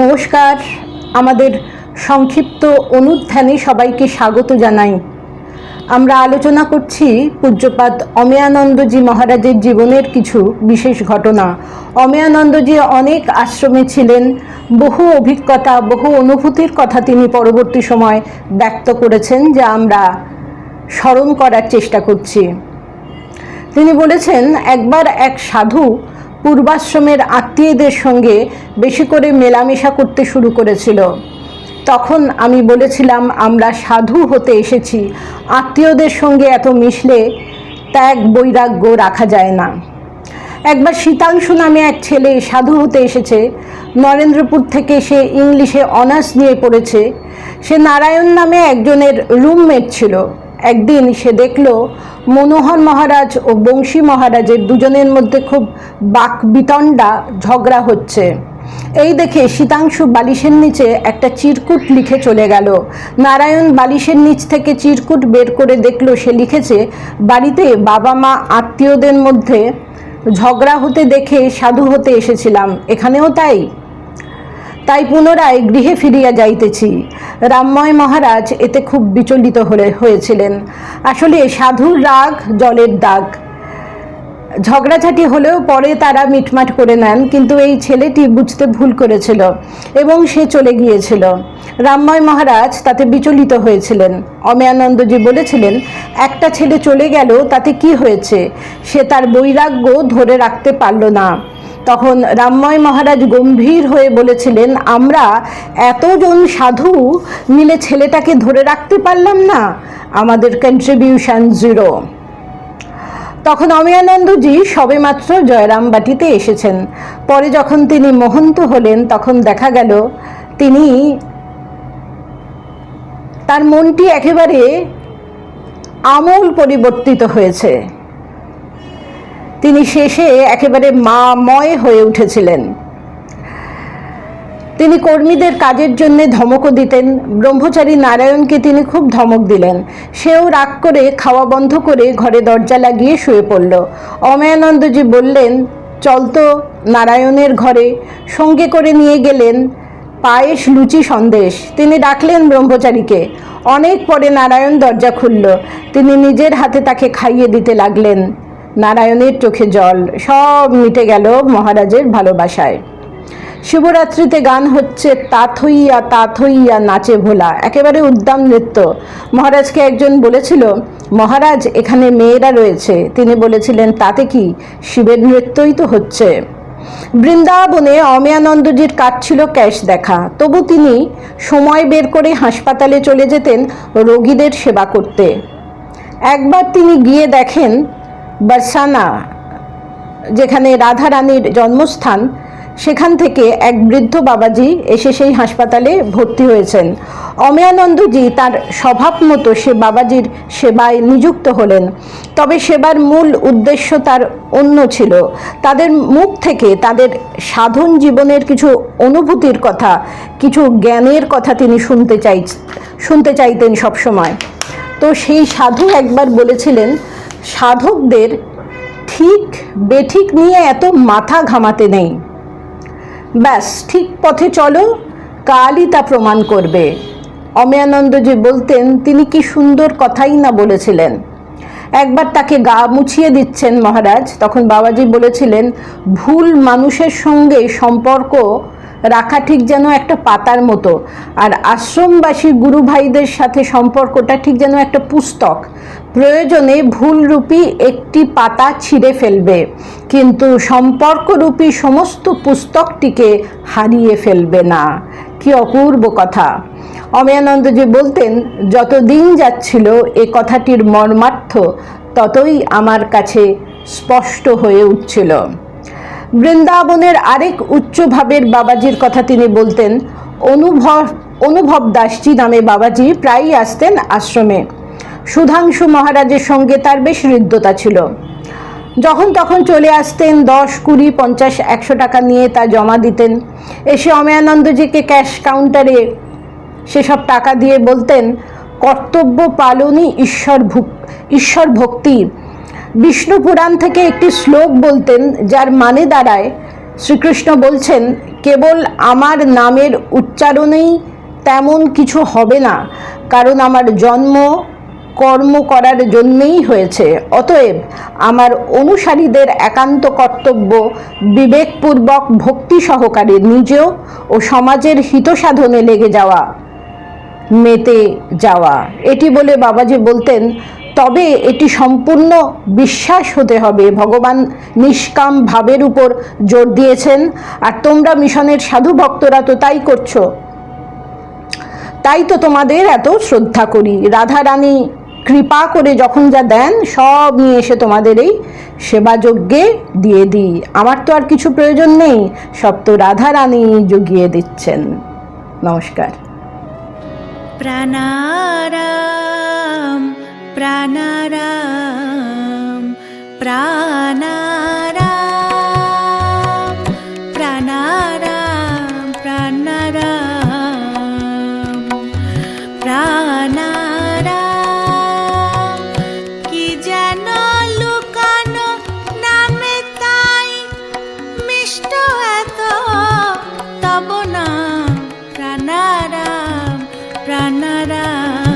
নমস্কার। আমাদের সংক্ষিপ্ত অনুধ্যানে সবাইকে স্বাগত জানাই। আমরা আলোচনা করছি পূজ্যপাত অমেয়ানন্দজি মহারাজের জীবনের কিছু বিশেষ ঘটনা। অমেয়ানন্দজি অনেক আশ্রমে ছিলেন, বহু অভিজ্ঞতা, বহু অনুভূতির কথা তিনি পরবর্তী সময় ব্যক্ত করেছেন, যা আমরা স্মরণ করার চেষ্টা করছি। তিনি বলেছেন, একবার এক সাধু পূর্বাশ্রমের আত্মীয়দের সঙ্গে বেশি করে মেলামেশা করতে শুরু করেছিল। তখন আমি বলেছিলাম, আমরা সাধু হতে এসেছি। আত্মীয়দের সঙ্গে এত মিশলে ত্যাগ বৈরাগ্য রাখা যায় না। একবার শীতাংশু নামে এক ছেলে সাধু হতে এসেছে। নরেন্দ্রপুর থেকে সে ইংলিশে অনার্স নিয়ে পড়েছে। সে নারায়ণ নামে একজনের রুমমেট ছিল। একদিন সে দেখল মনোহর মহারাজ ও বংশী মহারাজের দুজনের মধ্যে খুব বাক বিতণ্ডা ঝগড়া হচ্ছে। এই দেখে শীতাংশু বালিশের নিচে একটা চিরকুট লিখে চলে গেল। নারায়ণ বালিশের নিচ থেকে চিরকুট বের করে দেখল, সে লিখেছে, বাড়িতে বাবা মা আত্মীয়দের মধ্যে ঝগড়া হতে দেখে সাধু হতে এসেছিলাম। এখানেও তাই? তাই পুনরায় গৃহে ফিরিয়া যাইতেছি। রামময় মহারাজ এতে খুব বিচলিত হয়েছিলেন। আসলে সাধুর রাগ জলের দাগ। ঝগড়াঝাটি হলেও পরে তারা মিটমাট করে নেন, কিন্তু এই ছেলেটি বুঝতে ভুল করেছিল এবং সে চলে গিয়েছিল। রামময় মহারাজ তাতে বিচলিত হয়েছিলেন। অমেয়ানন্দজি বলেছিলেন, একটা ছেলে চলে গেল, তাতে কি হয়েছে? সে তার বৈরাগ্য ধরে রাখতে পারল না। তখন রামময় মহারাজ গম্ভীর হয়ে বলেছিলেন, আমরা এতজন সাধু মিলে ছেলেটাকে ধরে রাখতে পারলাম না। আমাদের কন্ট্রিবিউশন জিরো তখন অমিয়ানন্দজি সবেমাত্র জয়রামবাটিতে এসেছেন। পরে যখন তিনি মহন্ত হলেন, তখন দেখা গেল তিনি তার মনটি একেবারে আমূল পরিবর্তিত হয়েছে। তিনি শেষে একেবারে মাময় হয়ে উঠেছিলেন। তিনি কর্মীদের কাজের জন্য ধমকও দিতেন। ব্রহ্মচারী নারায়ণকে তিনি খুব ধমক দিলেন। সেও রাগ করে খাওয়া বন্ধ করে ঘরে দরজা লাগিয়ে শুয়ে পড়ল। অময়ানন্দজি বললেন, চল তো নারায়ণের ঘরে। সঙ্গে করে নিয়ে গেলেন পায়েস লুচি সন্দেশ। তিনি ডাকলেন ব্রহ্মচারীকে। অনেক পরে নারায়ণ দরজা খুলল। তিনি নিজের হাতে তাকে খাইয়ে দিতে লাগলেন। নারায়ণের চোখে জল, সব মিটে গেল মহারাজের ভালোবাসায়। শিবরাত্রিতে গান হচ্ছে তাথইয়া তাথইয়া নাচে ভোলা একেবারে উদ্দাম নৃত্য। মহারাজকে একজন বলেছিল, মহারাজ, এখানে মেয়েরা রয়েছে। তিনি বলেছিলেন, তাতে কি? শিবের নৃত্যই তো হচ্ছে। বৃন্দাবনে অমেয়ানন্দজির কাজ ছিল ক্যাশ দেখা। তবু তিনি সময় বের করে হাসপাতালে চলে যেতেন রোগীদের সেবা করতে। একবার তিনি গিয়ে দেখেন বারসানা, যেখানে রাধা রানীর জন্মস্থান, সেখান থেকে এক বৃদ্ধ বাবাজি এসে সেই হাসপাতালে ভর্তি হয়েছেন। অমেয়ানন্দজি তার স্বভাব মতো সে বাবাজির সেবায় নিযুক্ত হলেন। তবে সেবার মূল উদ্দেশ্য তার অন্য ছিল। তাদের মুখ থেকে তাদের সাধন জীবনের কিছু অনুভূতির কথা, কিছু জ্ঞানের কথা তিনি শুনতে চাই, শুনতে চাইতেন সবসময়। তো সেই সাধু একবার বলেছিলেন সাধকদের ঠিক বেঠিক নিয়ে এত মাথা ঘামাতে নেই। ব্যাস, ঠিক পথে চলো, কালই তা প্রমাণ করবে। অমেয়ানন্দজি বলতেন, তিনি কি সুন্দর কথাই না বলেছিলেন? একবার তাকে গা মুছিয়ে দিচ্ছেন মহারাজ। তখন বাবাজি বলেছিলেন, ভুল মানুষের সঙ্গে সম্পর্ক রাখা ঠিক যেন একটা পাতার মতো, আর আশ্রমবাসী গুরু ভাইদের সাথে সম্পর্কটা ঠিক যেন একটা পুস্তক। প্রয়োজনে ভুলরূপী একটি পাতা ছিঁড়ে ফেলবে, কিন্তু সম্পর্করূপী সমস্ত পুস্তকটিকে হারিয়ে ফেলবে না। কি অপূর্ব কথা। অময়ানন্দজি বলতেন যত দিন যাচ্ছিল এ কথাটির মর্মার্থ, ততই আমার কাছে স্পষ্ট হয়ে উঠছিল। বৃন্দাবনের আরেক উচ্চভাবের বাবাজির কথা তিনি বলতেন, অনুভব অনুভব দাসজি নামে বাবাজি প্রায়ই আসতেন আশ্রমে। সুধাংশু মহারাজের সঙ্গে তার বেশ হৃদ্যতা ছিল। যখন তখন চলে আসতেন দশ, কুড়ি, পঞ্চাশ, একশো টাকা নিয়ে তা জমা দিতেন। এসে অময়ানন্দজিকে ক্যাশ কাউন্টারে সেসব টাকা দিয়ে বলতেন, কর্তব্য পালনই ঈশ্বর ঈশ্বর ভক্তি। বিষ্ণু পুরাণ থেকে একটি শ্লোক বলতেন, যার মানে দাঁড়ায়, শ্রীকৃষ্ণ বলছেন, কেবল আমার নামের উচ্চারণেই তেমন কিছু হবে না, কারণ আমার জন্ম কর্ম করার জন্যেই হয়েছে। অতএব আমার অনুসারীদের একান্ত কর্তব্য বিবেকপূর্বক ভক্তি সহকারে নিজেও ও সমাজের হিত সাধনে লেগে যাওয়া, মেতে যাওয়া। এটি বলে বাবাজি বলতেন, তবে এটি সম্পূর্ণ বিশ্বাস হতে হবে। ভগবান নিষ্কাম ভাবের উপর জোর দিয়েছেন, আর তোমরা মিশনের সাধু ভক্তরা তো তাই করছ। তাই তো তোমাদের এত শ্রদ্ধা করি। রাধা রানী কৃপা করে যখন যা দেন, সব নিয়ে এসে তোমাদের এই সেবাযজ্ঞে দিয়ে দিই। আমার তো আর কিছু প্রয়োজন নেই, সব তো রাধারানী জুগিয়ে দিচ্ছেন। নমস্কার। প্রাণারাম প্রাণারাম প্রাণা প্রাণারাম